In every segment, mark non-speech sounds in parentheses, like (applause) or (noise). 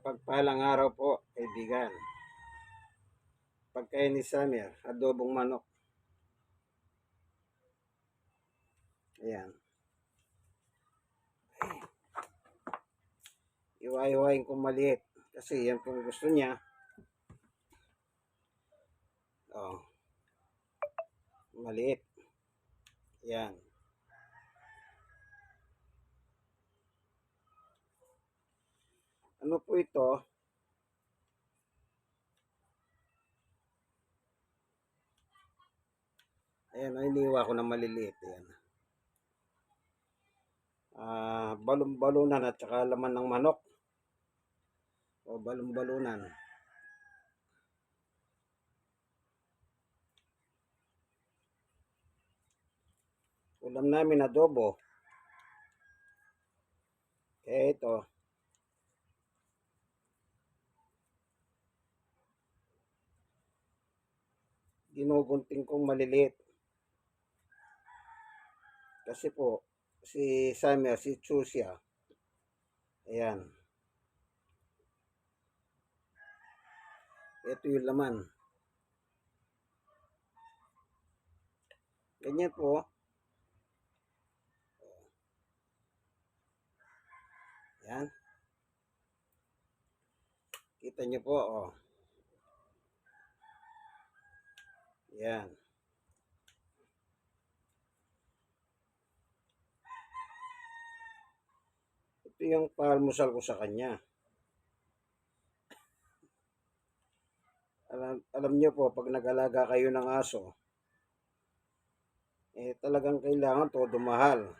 Mapagpalang araw po, kaibigan. Pagkain ni Samir, adobong manok. Ayan. Iwa-iwain ko maliit. Kasi yan pong gusto niya. Oh. Maliit. Yan. Ano po ito? Ayan, ay, iniwa ko na maliliit. Ayan. Ah, balon-balunan at saka laman ng manok. O balon-balunan. Ulam namin adobo. Kaya ito, ginugunting kong maliliit. Kasi po, si Samir, si Chusia, ayan. Ito yung laman. Ganyan po. Yan. Kita nyo po, oh. Yan. Ito yung paalmusal ko sa kanya. Alam, alam nyo po, pag nag-alaga kayo ng aso, eh talagang kailangan todo mahal.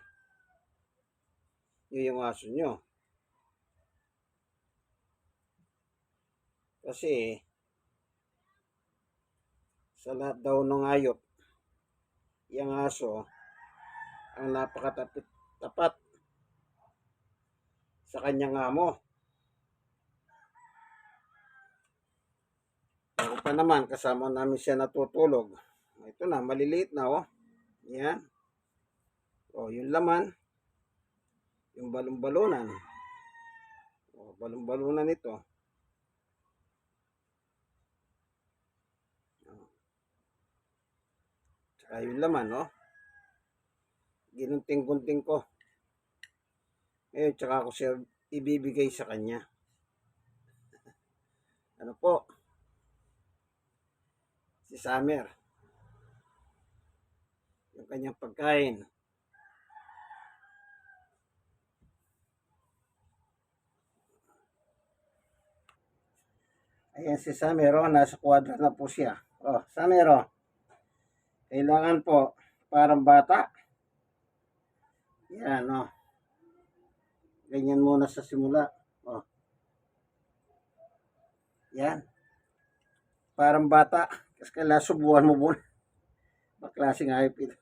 Yun yung aso nyo. Kasi, sa lahat daw ng ayop, yung aso, ang napakatapit tapat sa kanyang amo. Ako pa naman, kasama namin siya natutulog. Ito na, maliliit na oh. Yan. O, yung laman. Yung balon-balunan. O, balon-balunan ito. Tsaka yung laman, no? Ginunting-gunting ko. Ngayon, tsaka ko siya ibibigay sa kanya. (laughs) Ano po? Si Summer. Yung kanyang pagkain. Ayan si Samero, nasa kwadra na po siya. Oh, Samero. Kailangan po, parang bata. Yan, oh. Ganyan muna sa simula. Oh. Yan. Parang bata. Kasi kailangan subuhan mo muna. Baklaseng hayop ito.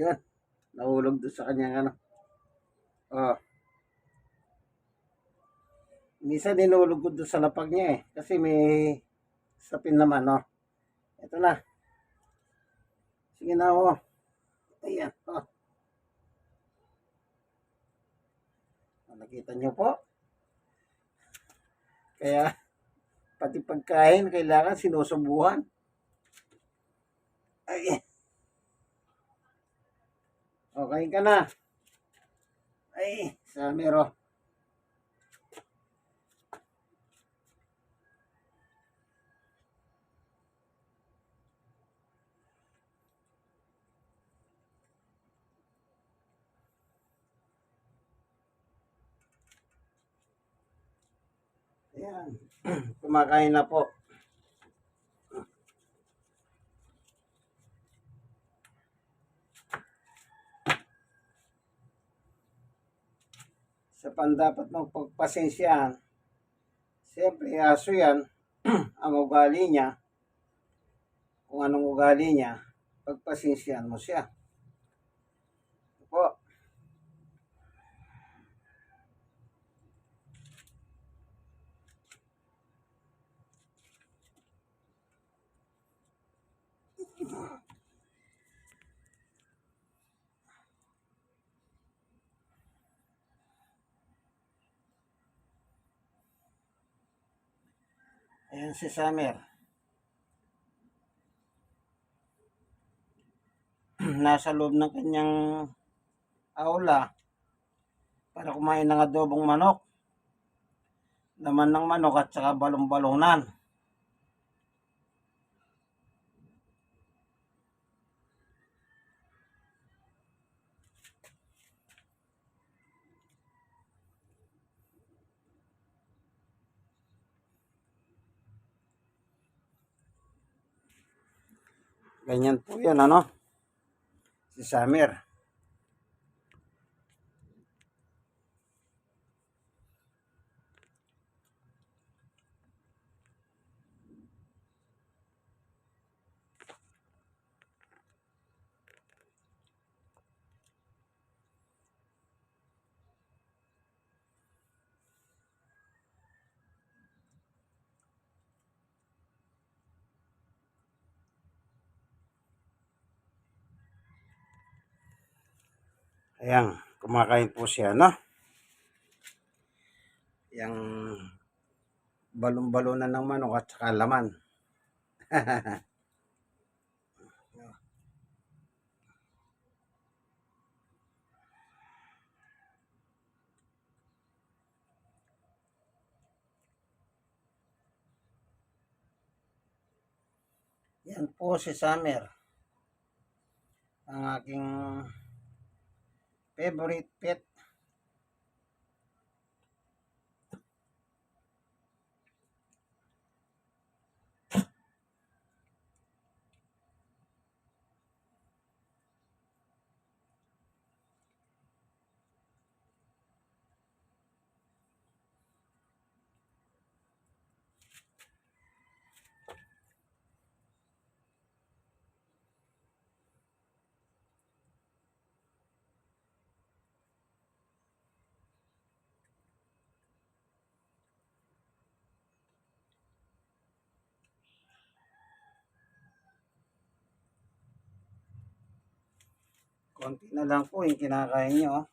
Yan. Nahulog doon sa kanyang ano. Oh. Minsan dinulog ko doon sa lapag niya eh. Kasi may sapin naman, no. Ito na. Sige na, oh. Ayan, oh. Oh, Nakita niyo po? Kaya, pati pagkain, kailangan sinusubuhan. Ay. Okay ka na. Ay, Samero. Ayan. (clears throat) Kumakain na po. Sa pandapat ng pagpasensyahan, siyempre aso yan, (clears throat) ang ugali niya, kung anong ugali niya, pagpasensyahan mo siya. Ayan si Summer. (clears throat) Nasa loob ng kanyang aula para kumain ng adobong manok. Laman ng manok at saka balong-balonan. Ganyan po yan, ano? Si Summer. Ayan, kumakain po siya, no? Yang balon-balonan ng manok at saka laman. (laughs) Yan po si Summer. Ang aking favorite pet. Konti na lang po yung kinakain niyo. oh.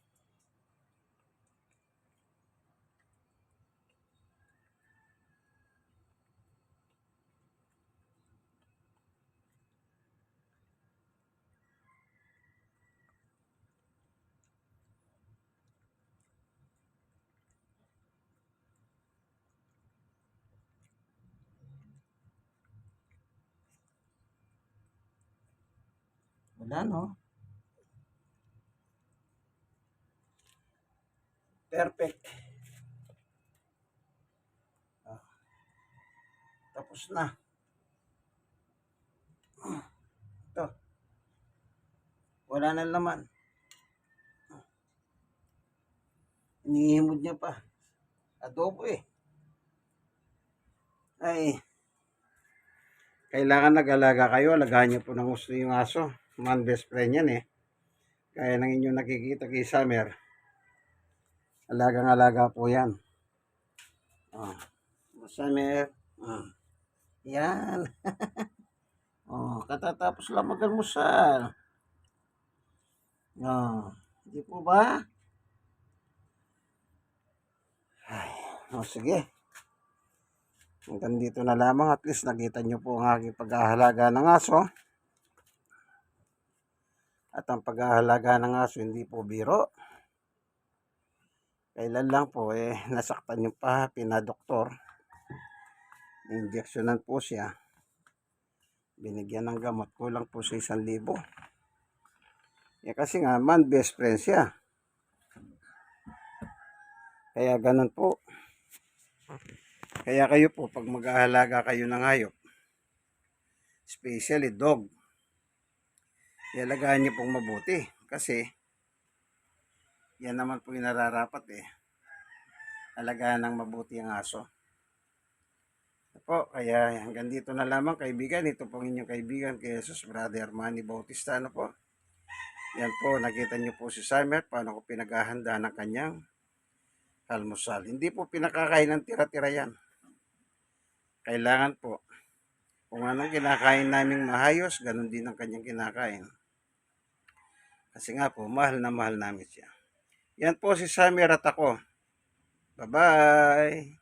Wala no. Perfect. Ah. Tapos na. Ito. Wala na laman. Inihimod niya pa. Adobo eh. Ay. Kailangan nag-alaga kayo. Alagaan niyo po ng gusto yung aso. Man best friend yan eh. Kaya ng inyong nakikita kay Summer. Alagang-alaga po yan. Oh. Summer. Oh. Yan. (laughs) oh, katatapos lang mag-almusal. Oh. Hindi po ba? Ay, oh, sige. Hanggang dito na lamang. At least nakita nyo po ang aking pag-ahalaga ng aso. At ang pag-ahalaga ng aso hindi po biro. Kailan lang po eh (laughs) nasaktan yung pa pinadoktor. Injeksyonan po siya. Binigyan ng gamot. Kulang po sa isang libo. Eh kasi nga man best friend siya. Kaya ganun po. Kaya kayo po pag mag-aalaga kayo ng hayop. Especially dog ialagaan niyo pong mabuti kasi yan naman po yung nararapat eh. Alagaan ng mabuti ang aso. Po kaya hanggang dito na lamang kaibigan. Ito pong inyong kaibigan kay Jesus Brother Manny Bautista. Ano po? Yan po nakita niyo po si Summer paano ko pinaghahanda ng kanyang almusal. Hindi po pinakakain ng tira-tira yan. Kailangan po kung anong kinakain naming mahayos, ganun din ang kanyang kinakain. Kasi nga po, mahal na mahal namin siya. Yan po si Samir at ako. Bye-bye!